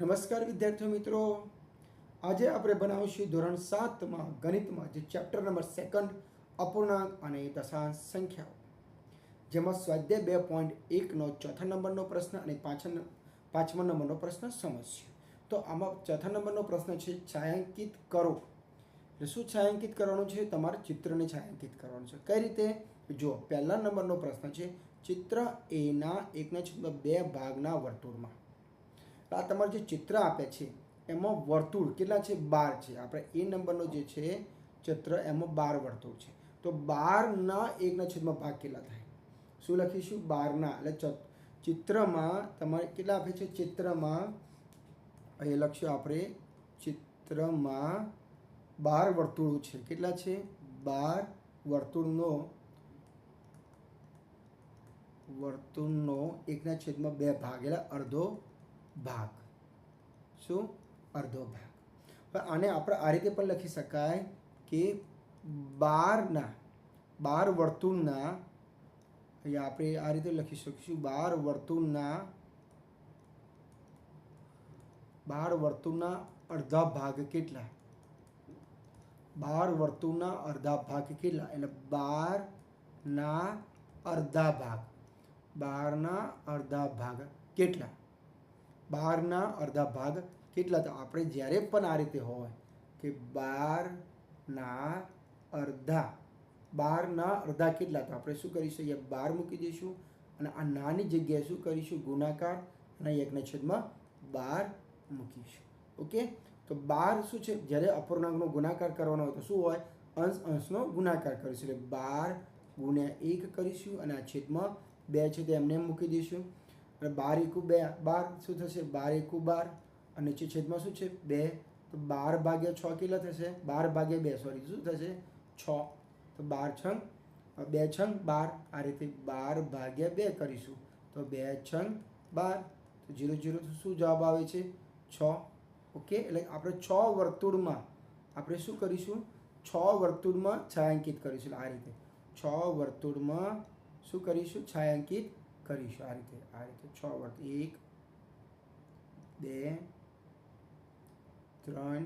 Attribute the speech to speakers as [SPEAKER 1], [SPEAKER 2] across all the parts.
[SPEAKER 1] નમસ્કાર વિદ્યાર્થીઓ મિત્રો. આજે આપણે બનાવીશું ધોરણ સાતમાં ગણિતમાં જે ચેપ્ટર નંબર સેકન્ડ અપૂર્ણાંક અને દશાંશ સંખ્યાઓ જેમાં સ્વાધ્યાય બે પોઈન્ટ એકનો ચોથા નંબરનો પ્રશ્ન અને પાછળ પાંચમા નંબરનો પ્રશ્ન સમજશું તો આમાં ચોથા નંબરનો પ્રશ્ન છે, છાયાંકિત કરો. એટલે શું છાયાંકિત કરવાનું છે? તમારે ચિત્રને છાયાંકિત કરવાનું છે. કઈ રીતે? જો પહેલા નંબરનો પ્રશ્ન છે, ચિત્ર એના એકના છેદમાં બે ભાગના વર્તુળમાં. આ તમારું જે ચિત્ર આપે છે, એમાં વર્તુળ કેટલા છે? બાર છે. આપણે એ નંબરનો જે છે, ચિત્ર એમાં બાર વર્તુળ છે. તો બારના એકના છેદમાં ભાગ કેટલા થાય? શું લખીશું? બારના. એટલે ચિત્રમાં તમારે કેટલા આપે છે? ચિત્રમાં એ લખ્યું આપણે, ચિત્રમાં બાર વર્તુળો છે. કેટલા છે? બાર વર્તુળનો વર્તુળનો એકના છેદમાં બે ભાગ. એટલે અડધો ભાગ. શું? અડધો ભાગ. હવે આને આપણે આ રીતે પણ લખી શકાય કે બારના, બાર વર્તુળના આપણે આ રીતે લખી શકીશું, બાર વર્તુળના બાર વર્તુળના અડધા ભાગ કેટલા? બાર વર્તુળના અડધા ભાગ કેટલા? એટલે બારના અડધા ભાગ. બારના અડધા ભાગ કેટલા? બારના અડધા ભાગ કેટલા તો? આપણે જ્યારે પણ આ રીતે હોય કે બારના અડધા બારના અડધા કેટલા તો? આપણે શું કરીશું? અહીંયા બાર મૂકી દઈશું અને આ નાની જગ્યાએ શું કરીશું? ગુણાકાર અને એકના છેદમાં બાર મૂકીશું. ઓકે? તો બાર શું છે? જ્યારે અપૂર્ણાંકનો ગુણાકાર કરવાનો હોય તો શું હોય? અંશ અંશનો ગુણાકાર કરીશું. એટલે બાર ગુણ્યા એક કરીશું અને આ છેદમાં બે છે તે એમને એમ મૂકી દઈશું. અને બાર એકુ બે, બાર શું થશે? બાર એકુ બાર અને નીચે છેદમાં શું છે? બે. તો બાર ભાગ્યા છ કેટલા થશે? બાર ભાગ્યા બે સોરી શું થશે? છ. તો બાર છંગ બે છંગ, બાર. આ રીતે બાર ભાગ્યા બે કરીશું. તો બે છંગ, બાર. તો જીરો જીરો શું જવાબ આવે છે? છ. ઓકે? એટલે આપણે છ વર્તુળમાં આપણે શું કરીશું? છ વર્તુળમાં છાયાંકિત કરીશું. આ રીતે. છ વર્તુળમાં શું કરીશું? છાયાંકિત કરીશું આ રીતે આ રીતે છ વર્ત એક, બે, ત્રણ,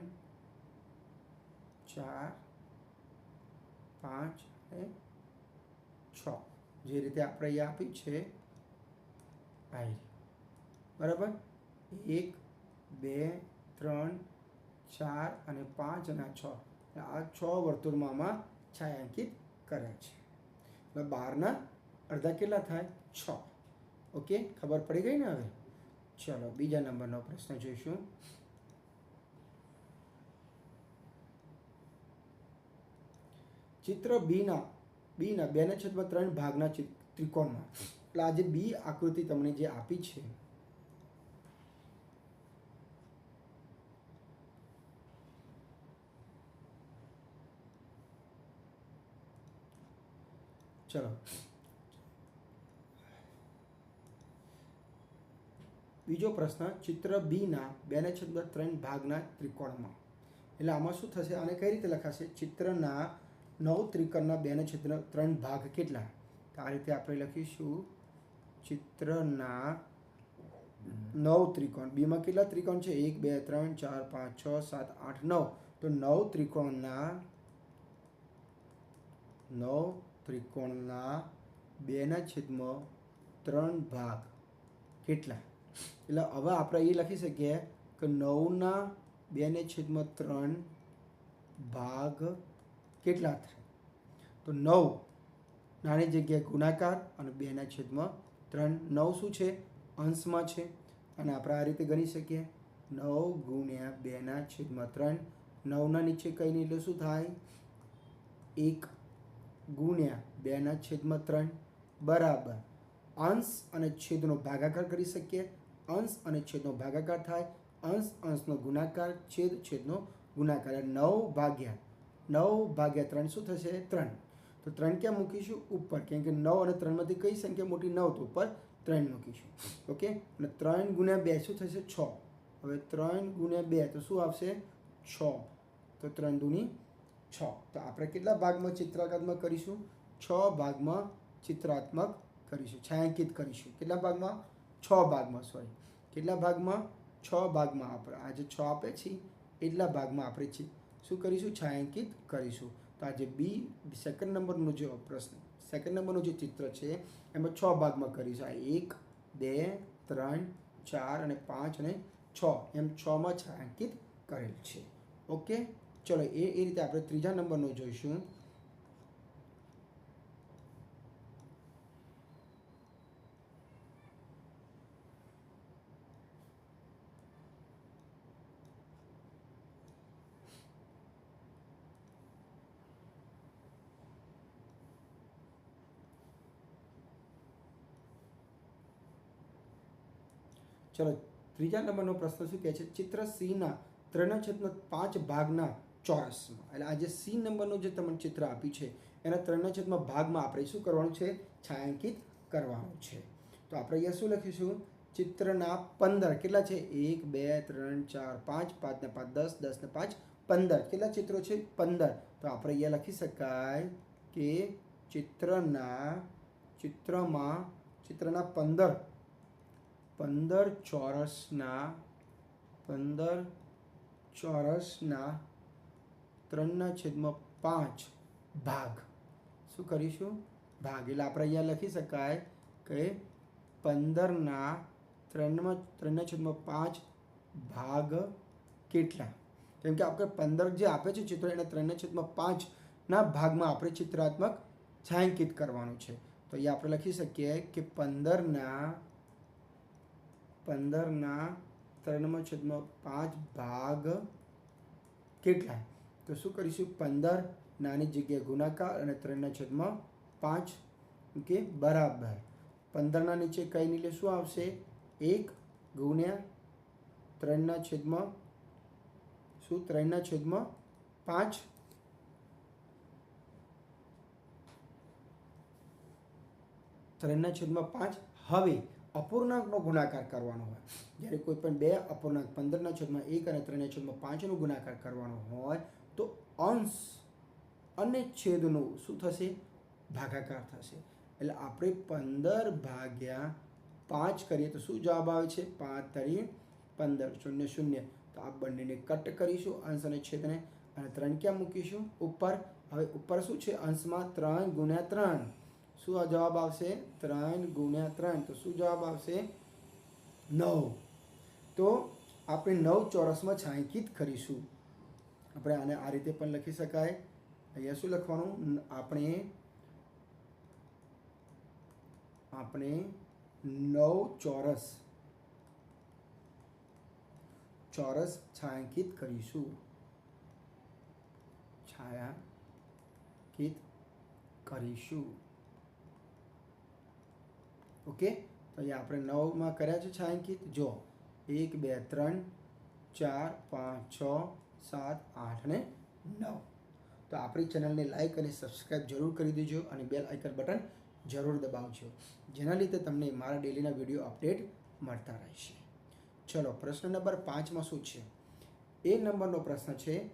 [SPEAKER 1] ચાર, પાંચ અને છ. જે રીતે આપણે અહીંયા આપી છે, આ. બરાબર? એક, બે, ત્રણ, ચાર અને પાંચ અને છ. આ છ વર્તુળમાં આમાં છાયાંકિત કર્યા છે. એટલે બારના અડધા કેટલા થાય? છ. ઓકે, ખબર પડી ગઈ ને હવે? ચલો, બીજા નંબરનો પ્રશ્ન જોઈશું. ચિત્ર બીના બીના બેના છેદમાં ત્રણ ભાગના ત્રિકોણમાં. એટલે આજે બી આકૃતિ તમને જે આપી છે, ચલો. બીજો પ્રશ્ન, ચિત્ર બીના બેના છેદમાં ત્રણ ભાગના ત્રિકોણમાં. એટલે આમાં શું થશે? આને કઈ રીતે લખાશે? ચિત્રના નવ ત્રિકોણના બેના છેદના ત્રણ ભાગ કેટલા? તો આ રીતે આપણે લખીશું. ચિત્રના નવ ત્રિકોણ. બીમાં કેટલા ત્રિકોણ છે? એક, બે, ત્રણ, ચાર, પાંચ, છ, સાત, આઠ, નવ. તો નવ ત્રિકોણના નવ ત્રિકોણના બેના છેદમાં ત્રણ ભાગ કેટલા? એટલે હવે આપણે એ લખી શકીએ કે નવના બેને છેદમાં ત્રણ ભાગ કેટલા થાય? તો નવ નાની જગ્યાએ ગુણાકાર અને બેના છેદમાં ત્રણ. નવ શું છે? અંશમાં છે. અને આપણે આ રીતે ગણી શકીએ. નવ ગુણ્યા બેના છેદમાં ત્રણ. નવના નીચે કંઈ નહીં, એટલે શું થાય? એક ગુણ્યા બેના છેદમાં ત્રણ. બરાબર. અંશ અને છેદનો ભાગાકાર કરી શકીએ. અંશ અને છેદનો ભાગાકાર થાય. અંશ, અંશનો ગુણાકાર, છેદ, છેદનો ગુણાકાર. નવ ભાગ્યા નવ ભાગ્યા ત્રણ શું થશે? ત્રણ. તો ત્રણ ક્યાં મૂકીશું? ઉપર. કેમ કે નવ અને ત્રણમાંથી કઈ સંખ્યા મોટી? નવ. તો ઉપર ત્રણ મૂકીશું. ઓકે? અને ત્રણ ગુણ્યા બે શું થશે? છ. હવે ત્રણ ગુણ્યા બે તો શું આવશે? છ. તો ત્રણ દૂની છ. તો આપણે કેટલા ભાગમાં ચિત્રાત્મક કરીશું? છ ભાગમાં ચિત્રાત્મક કરીશું. છાયાંકિત કરીશું. કેટલા ભાગમાં? છ ભાગમાં સોરી કેટલા ભાગમાં? છ ભાગમાં આપણે. આ જે છ આપે છે. એટલા ભાગમાં આપણે છે. શું કરીશું? છાંયાંકિત કરીશું. તો આજે બી સેકન્ડ નંબરનો જે પ્રશ્ન સેકન્ડ નંબરનું જે ચિત્ર છે, એમાં છ ભાગમાં કરીશું. આ એક, બે, ત્રણ, ચાર અને પાંચ અને છ. એમ છમાં છાંયાંકિત કરેલ છે. ઓકે? ચલો, એ એ રીતે આપણે ત્રીજા નંબરનું જોઈશું. ચલો, ત્રીજા નંબરનો પ્રશ્ન શું કહે છે? ચિત્ર સીના ત્રણ છેદનો પાંચ ભાગના ચોરસમાં. એટલે આ જે સી નંબરનું જે તમને ચિત્ર આપ્યું છે, એના ત્રણ છેદમાં ભાગમાં આપણે શું કરવાનું છે? છાયાંકિત કરવાનું છે. તો આપણે અહીંયા શું લખીશું? ચિત્રના પંદર. કેટલા છે? એક, બે, ત્રણ, ચાર, પાંચ પાંચ ને પાંચ, દસ દસ ને પાંચ, પંદર. કેટલા ચિત્રો છે? પંદર. તો આપણે અહીંયા લખી શકાય કે ચિત્રના, ચિત્રમાં ચિત્રના પંદર પંદર ચોરસના પંદર ચોરસના ત્રણના છેદમાં પાંચ ભાગ. શું કરીશું? ભાગ. એટલે આપણે અહીંયા લખી શકાય કે પંદરના ત્રણમાં ત્રણના છેદમાં પાંચ ભાગ કેટલા? કેમ કે આપણે પંદર જે આપે છે ચિત્ર, એના ત્રણના છેદમાં પાંચના ભાગમાં આપણે ચિત્રાત્મક છાંકિત કરવાનું છે. તો અહીંયા આપણે લખી શકીએ કે પંદરના પંદરના ત્રણમાં છેદમાં પાંચ ભાગ કેટલા? તો શું કરીશું? પંદર, નાની જગ્યાએ ગુણાકાર અને ત્રણના છેદમાં પાંચ. કે બરાબર. પંદરના નીચે કઈ નીચે શું આવશે? એક ગુણ્યા ત્રણના છેદમાં શું? ત્રણના છેદમાં પાંચ. ત્રણના છેદમાં પાંચ. હવે અપૂર્ણાંકનો ગુણાકાર કરવાનો હોય. જ્યારે કોઈ પણ બે અપૂર્ણાંક પંદરના છેદમાં એક અને ત્રણના છેદમાં પાંચનો ગુણાકાર કરવાનો હોય, તો અંશ અને છેદનો શું થશે? ભાગાકાર થશે. એટલે આપણે પંદર ભાગ્યા પાંચ કરીએ તો શું જવાબ આવે છે? પાંચ તરી પંદર, શૂન્ય શૂન્ય. તો આ બંનેને કટ કરીશું, અંશ અને છેદને. અને ત્રણ ક્યાં મૂકીશું? ઉપર. હવે ઉપર શું છે? અંશમાં ત્રણ ગુણ્યા ત્રણ. શું આ જવાબ આવશે? ત્રણ ગુણ્યા ત્રણ. તો શું જવાબ આવશે? નવ. તો આપણે નવ ચોરસમાં છાંકિત કરીશું. આપણે આને આ રીતે પણ લખી શકાય. અહીંયા શું લખવાનું? આપણે આપણે નવ ચોરસ ચોરસ છાંકિત કરીશું. છાયાંકિત કરીશું. ઓકે? તો અહીંયા આપણે નવમાં કર્યા છે છાંકિત જો, એક, બે, ત્રણ, ચાર, પાંચ, છ, સાત, આઠ અને નવ. તો આપણી ચેનલને લાઈક અને સબસ્ક્રાઈબ જરૂર કરી દેજો અને બેલ આઇકન બટન જરૂર દબાવજો. જેના લીધે તમને મારા ડેલીના વીડિયો અપડેટ મળતા રહેશે. ચલો, પ્રશ્ન નંબર પાંચમાં શું છે? એ નંબરનો પ્રશ્ન છે,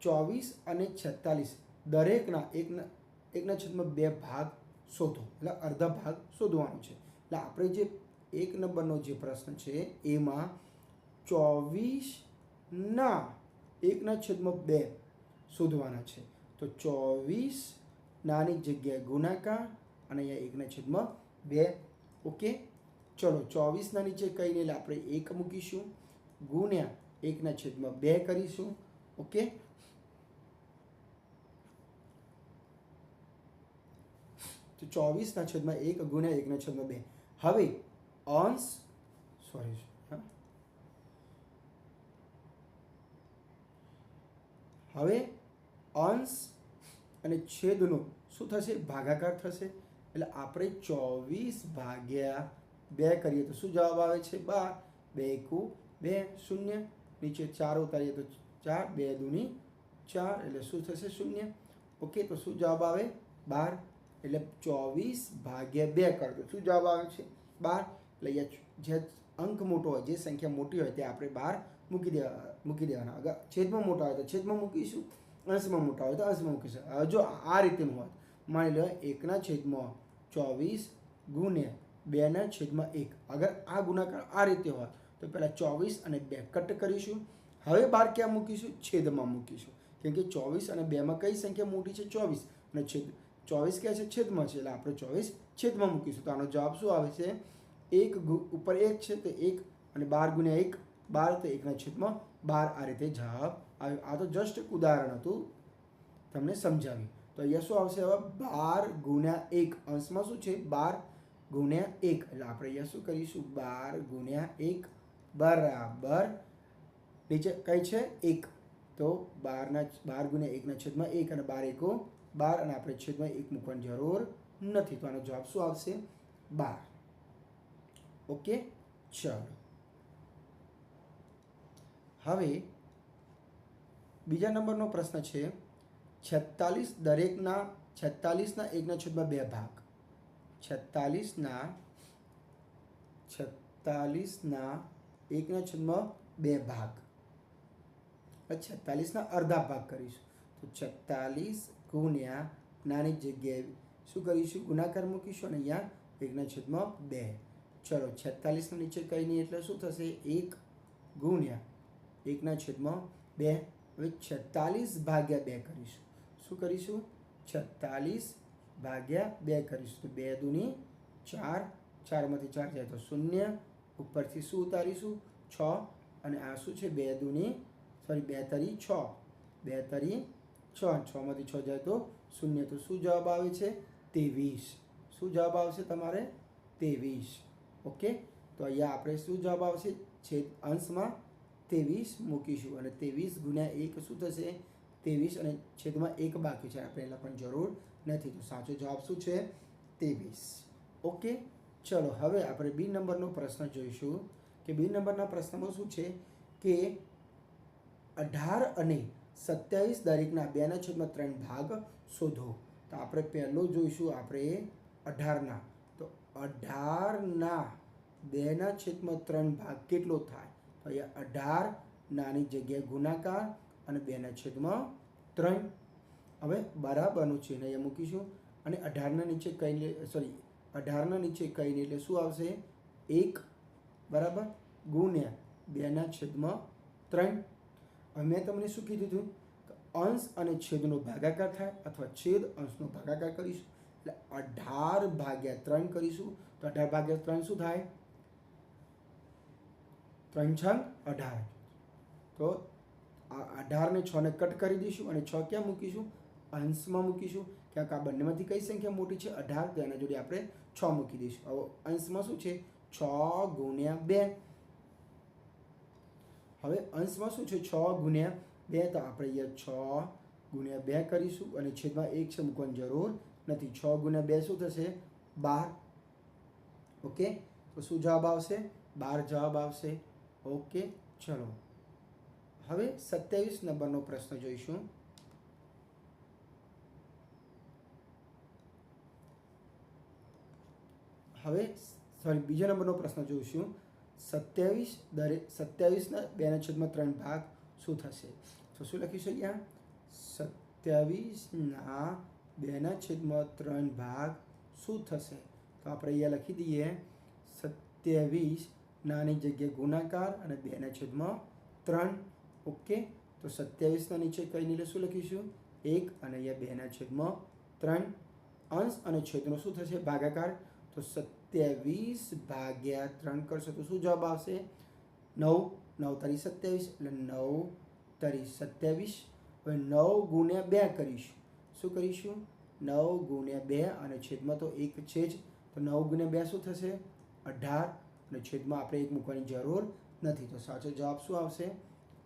[SPEAKER 1] ચોવીસ અને છેતાલીસ દરેકના એકના એકના છેદમાં બે ભાગ શોધો. એટલે અડધા ભાગ શોધવાનો છે. એટલે આપણે જે એક નંબરનો જે પ્રશ્ન છે, એમાં ચોવીસના એકના છેદમાં બે શોધવાના છે. તો ચોવીસ નાની જગ્યાએ ગુણાકાર અને અહીંયા એકના છેદમાં બે. ઓકે? ચલો ચોવીસના નીચે કહીને એટલે આપણે એક મૂકીશું. ગુણ્યા એકના છેદમાં બે કરીશું. ઓકે? તો ચોવીસના છેદમાં એક ગુણ્યા એકના છેદમાં બે. હવે અંશ સોરી હવે અંશ અને છેદનો શું થશે? ભાગાકાર થશે. એટલે આપણે ચોવીસ ભાગ્યા બે કરીએ તો શું જવાબ આવે છે? બાર. બે એકુ બે શૂન્ય. નીચે ચાર ઉતારીએ તો ચાર. બે દૂની ચાર. એટલે શું થશે? શૂન્ય. ઓકે, તો શું જવાબ આવે? બાર. એટલે ચોવીસ ભાગ્યા બે કરજો શું જવાબ આવે છે? બાર. એટલે જે અંક મોટો હોય, જે સંખ્યા મોટી હોય, તે આપણે બાર મૂકી દેવા, મૂકી દેવાના. અગર છેદમાં મોટા હોય તો છેદમાં મૂકીશું, અંશમાં મોટા હોય તો અંશમાં મૂકીશું. હવે જો આ રીતેનું હોય, માની લો એકના છેદમાં ચોવીસ ગુણ્યા બેના છેદમાં એક. અગર આ ગુણાકાર આ રીતે હોય તો તો પહેલાં ચોવીસ અને બે કટ કરીશું. હવે બાર ક્યાં મૂકીશું? છેદમાં મૂકીશું. કેમ કે ચોવીસ અને બેમાં કઈ સંખ્યા મોટી છે? ચોવીસ. અને છેદ ચોવીસ કહે છે, છેદમાં છે. એટલે આપણે ચોવીસ છેદમાં મૂકીશું. તો આનો જવાબ શું આવે છે? એક ઉપર એક છે તો એક અને બાર ગુણ્યા એક, બાર તો એકના છેદમાં બાર આ રીતે જવાબ આવ્યો. આ તો જસ્ટ એક ઉદાહરણ હતું. તમને સમજાવ્યું. તો અહીંયા શું આવશે હવે? બાર ગુણ્યા એક. અંશમાં શું છે? બાર ગુણ્યા એક. એટલે આપણે અહીંયા શું કરીશું? બાર ગુણ્યા એક બરાબર નીચે કઈ છે? એક. તો બારના, બાર ગુણ્યા એકના છેદમાં એક અને બાર એકો બાર અને આપણે છેદમાં એક મૂકવાની જરૂર નથી. તો આનો જવાબ શું આવશે? બાર. ઓકે? ચાલો. હવે બીજા નંબરનો પ્રશ્ન છે, છેતાલીસ દરેકના, છેતાલીસના એકના છેદમાં બે ભાગ. છેતાલીસના છેતાલીસના એકના છેદમાં બે ભાગ. છેતાલીસના અડધા ભાગ કરીશું. તો છેતાલીસ ગુણ્યા નાની જગ્યાએ શું કરીશું? ગુણાકાર મૂકીશું અને અહીંયા એકના છેદમાં બે. ચલો, છેતાલીસના નીચે કંઈ નહીં, એટલે શું થશે? એક ગુણ્યા એકના છેદમાં બે. હવે છેતાલીસ ભાગ્યા બે કરીશું. શું કરીશું? છેતાલીસ ભાગ્યા બે કરીશું. તો બે દૂની ચાર. ચારમાંથી ચાર જાય તો શૂન્ય. ઉપરથી શું ઉતારીશું? છ. અને આ શું છે? બે દૂની સોરી બે તરી છ. બે તરી છ છમાંથી છ જાય તો શૂન્ય. તો શું જવાબ આવે છે? ત્રેવીસ. શું જવાબ આવશે તમારે? ત્રેવીસ. ઓકે? તો અહીંયા આપણે શું જવાબ આવશે? છેદ અંશમાં ત્રેવીસ મૂકીશું. અને ત્રેવીસ ગુણ્યા એક શું થશે? ત્રેવીસ અને છેદમાં એક બાકી છે. આપણે એના પણ જરૂર નથી. તો સાચો જવાબ શું છે? ત્રેવીસ. ઓકે? ચલો, હવે આપણે બી નંબરનો પ્રશ્ન જોઈશું કે બી નંબરના પ્રશ્નમાં શું છે? કે અઢાર અને સત્યાવીસ દરેકના બેના છેદમાં ત્રણ ભાગ શોધો. તો આપણે પહેલો જોઈશું, આપણે અઢારના. તો અઢારના બેના છેદમાં ત્રણ ભાગ કેટલો થાય? તો અહીંયા અઢાર, નાની જગ્યાએ ગુણાકાર અને બેના છેદમાં ત્રણ. હવે બરાબરનું છે ને અહીંયા મૂકીશું. અને અઢારના નીચે કઈ લે સોરી અઢારના નીચે કઈ નહીં એટલે શું આવશે? એક, બરાબર? ગુણ્યા બેના છેદમાં ત્રણ. મેં તમને શું કીધું હતું? કે અંશ અને છેદનો ભાગાકાર થાય અથવા છેદ અંશનો ભાગાકાર કરીશું. એટલે અઢાર ભાગ્યા ત્રણ કરીશું. તો અઢાર ભાગ્યા ત્રણ શું થાય? ત્રણ છંગ અઢાર. તો આ અઢારને છને કટ કરી દઈશું અને છ ક્યાં મૂકીશું? અંશમાં મૂકીશું. ક્યાંક આ બંનેમાંથી કઈ સંખ્યા મોટી છે? અઢાર. તો એના જોડે આપણે છ મૂકી દઈશું. હવે અંશમાં શું છે? છ ગુણ્યા બે. હવે અંશમાં શું છે? છ ગુણ્યા બે તો આપણે અહીંયા છ ગુણ્યા બે કરીશું અને છેદમાં એક છે મૂકવાની જરૂર નથી. છ ગુણ્યા બે શું થશે? બાર. ઓકે? તો શું જવાબ આવશે? બાર જવાબ આવશે. ઓકે, ચલો. હવે સત્યાવીસ નંબરનો પ્રશ્ન જોઈશું. હવે સોરી બીજા નંબરનો પ્રશ્ન જોઈશું. સત્યાવીસ દરેક સત્યાવીસના બેના છેદમાં ત્રણ ભાગ શું થશે? તો શું લખીશું અહીંયા? સત્યાવીસના બેના છેદમાં ત્રણ ભાગ શું થશે? તો આપણે અહીંયા લખી દઈએ સત્યાવીસ નાની જગ્યાએ ગુણાકાર અને બેના છેદમાં ત્રણ. ઓકે તો સત્યાવીસના નીચે કઈ નીલે શું લખીશું? એક અને અહીંયા બેના છેદમાં ત્રણ. અંશ અને છેદનો શું થશે? ભાગાકાર. તો સત્યાવીસ ભાગ્યા ત્રણ કરશો તો શું જવાબ આવશે? નવ નવ તરી સત્યાવીસ એટલે નવ તરી સત્યાવીસ. હવે નવ ગુણ્યા બે કરીશું. શું કરીશું? નવ ગુણ્યા બે અને છેદમાં તો એક છે જ. તો નવ ગુણ્યા બે શું થશે? અઢાર. અને છેદમાં આપણે એક મૂકવાની જરૂર નથી. તો સાચો જવાબ શું આવશે?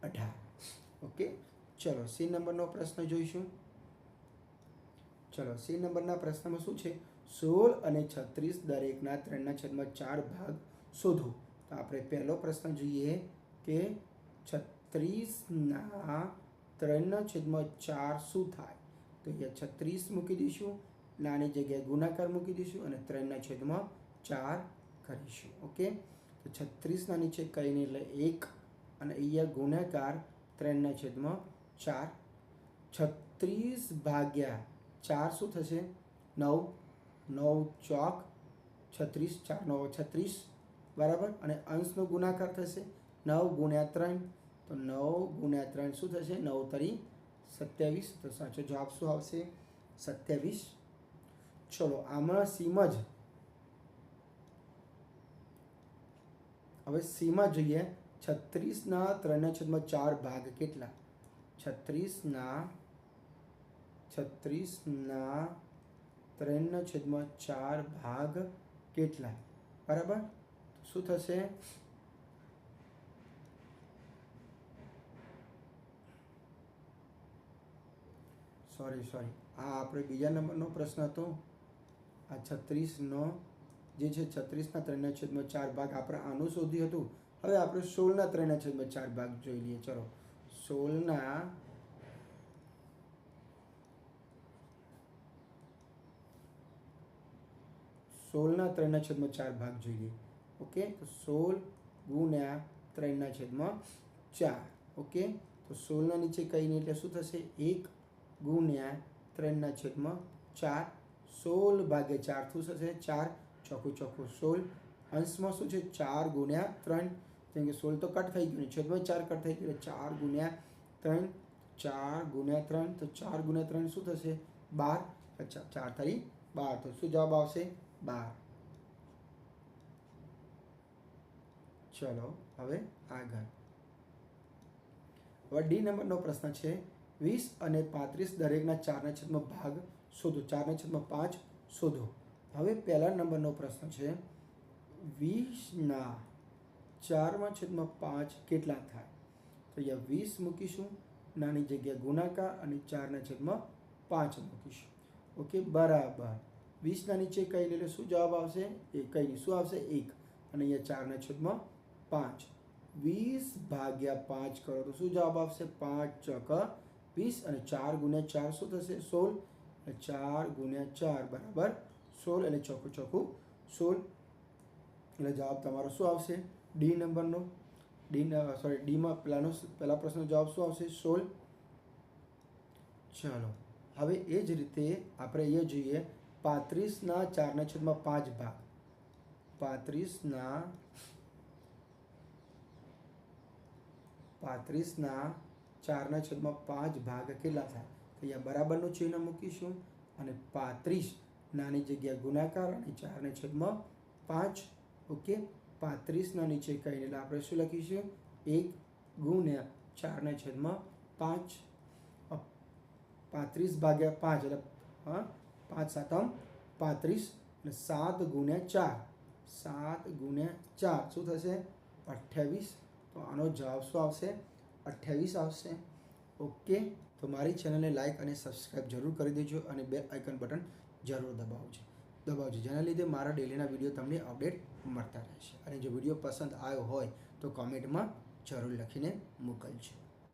[SPEAKER 1] અઢાર. ઓકે? ચલો, સી નંબરનો પ્રશ્ન જોઈશું. ચલો, સી નંબરના પ્રશ્નમાં શું છે? સોળ અને છત્રીસ દરેકના ત્રણના છેદમાં ચાર ભાગ શોધો. તો આપણે પહેલો પ્રશ્ન જોઈએ કે છત્રીસના ત્રણના છેદમાં ચાર શું થાય? તો અહીંયા છત્રીસ મૂકી દઈશું, નાની જગ્યાએ ગુણાકાર મૂકી દઈશું અને ત્રણના છેદમાં ચાર કરીશું. ઓકે? તો છત્રીસના નીચે કહીને એટલે એક અને અહીંયા ગુણાકાર ત્રણના છેદમાં ચાર. છત્રીસ ભાગ્યા ચાર શું થશે? નવ. નવ ચોક, છત્રીસ ચાર નવ છત્રીસ, બરાબર? અને અંશનો ગુણાકાર થશે નવ ગુણ્યા ત્રણ. તો નવ ગુણ્યા ત્રણ શું થશે? નવ તરી સત્યાવીસ. તો સાચો જવાબ શું આવશે? સત્યાવીસ. ચલો, આમાં સીમ જ હવે સીમાં જોઈએ. છત્રીસના ત્રણના છેદમાં ચાર ભાગ કેટલા? છત્રીસના છત્રીસના ત્રણના છેદમાં ચાર ભાગ કેટલા? બરાબર? શું થશે? સોરી સોરી આ આપણે બીજા નંબરનો પ્રશ્ન હતો. આ છત્રીસનો, જે છે છત્રીસના ત્રણના છેદમાં ચાર ભાગ, આપણે આનું શોધ્યું હતું. હવે આપણે સોળના ત્રણના છેદમાં ચાર ભાગ જોઈ લઈએ. ચલો. સોળના સોળના ત્રણના છેદમાં ચાર ભાગ જોઈ લઈએ ઓકે? તો સોળ ગુણ્યા ત્રણના છેદમાં ચાર. ઓકે? તો સોળના નીચે કઈ નહીં એટલે શું થશે? એક ગુણ્યા ત્રણના છેદમાં ચાર. સોળ ભાગે ચાર શું થશે? ચાર. ચોખ્ખું ચોખ્ખું સોળ. અંશમાં શું છે? ચાર ગુણ્યા ત્રણ. કેમ કે સોળ તો કટ થઈ ગયું ને. છેદમાં ચાર કટ થઈ ગયું એટલે ચાર ગુણ્યા ત્રણ. ચાર ગુણ્યા ત્રણ. તો ચાર ગુણ્યા ત્રણ શું થશે? બાર. અચ્છા, ચાર થઈ બાર. તો શું જવાબ આવશે? બાર ચલો, હવે આગળ. હવે ડી નંબરનો પ્રશ્ન છે, વીસ અને પાંત્રીસ દરેકના ચારના છેદમાં ભાગ શોધો, ચારના છેદમાં પાંચ શોધો. હવે પહેલા નંબરનો પ્રશ્ન છે, વીસના ચારમાં છેદમાં પાંચ કેટલા થાય? તો અહીંયા વીસ મૂકીશું, નાની જગ્યા ગુણાકાર અને ચારના છેદમાં પાંચ મૂકીશું. ઓકે, બરાબર. વીસના નીચે કઈ એટલે શું જવાબ આવશે એ કઈ શું આવશે? એક. અને અહીંયા ચારના છેદમાં પાંચ. વીસ ભાગ્યા પાંચ કરો તો શું જવાબ આવશે? પાંચ ચોક વીસ અને ચાર ગુણ્યા ચાર શું થશે? સોળ. અને ચાર ગુણ્યા ચાર બરાબર સોળ એટલે ચોખ્ખું ચોખ્ખું સોળ. એટલે જવાબ તમારો શું આવશે? ડી નંબરનો. ડી સોરી ડીમાં પહેલાંનો પહેલા પ્રશ્નનો જવાબ શું આવશે? સોળ. ચાલો. હવે એ જ રીતે આપણે એ જોઈએ પાંત્રીસના ચારના છેદમાં પાંચ ભાગ. પાંત્રીસના પાંત્રીસના ચારના છેદમાં પાંચ ભાગ કેટલા થાય? તો અહીંયા બરાબરનું ચિહ્ન મૂકીશું અને પાંત્રીસ નાની જગ્યા ગુણાકાર અને ચારને છેદમાં પાંચ. ઓકે? પાંત્રીસના નીચે કહીને આપણે શું લખીશું? એક ગુણ્યા ચારના છેદમાં પાંચ. પાંત્રીસ ભાગ્યા પાંચ. એટલે, હા પાંચ સાતમ, પાંત્રીસ એટલે સાત ગુણ્યા ચાર. સાત ગુણ્યા ચાર. શું થશે? અઠ્યાવીસ. તો આનો જવાબ શું આવશે? અઠ્યાવીસ આવશે. ઓકે. તો મારી ચેનલને લાઇક અને સબસ્ક્રાઈબ જરૂર કરી દેજો અને બે આઇકન બટન જરૂર દબાવજો. દબાવજો. જેના લીધે મારા ડેલીના વીડિયો તમને અપડેટ મળતા રહેશે. અને જો વીડિયો પસંદ આવ્યો હોય તો કોમેન્ટમાં જરૂર લખીને મોકલજો.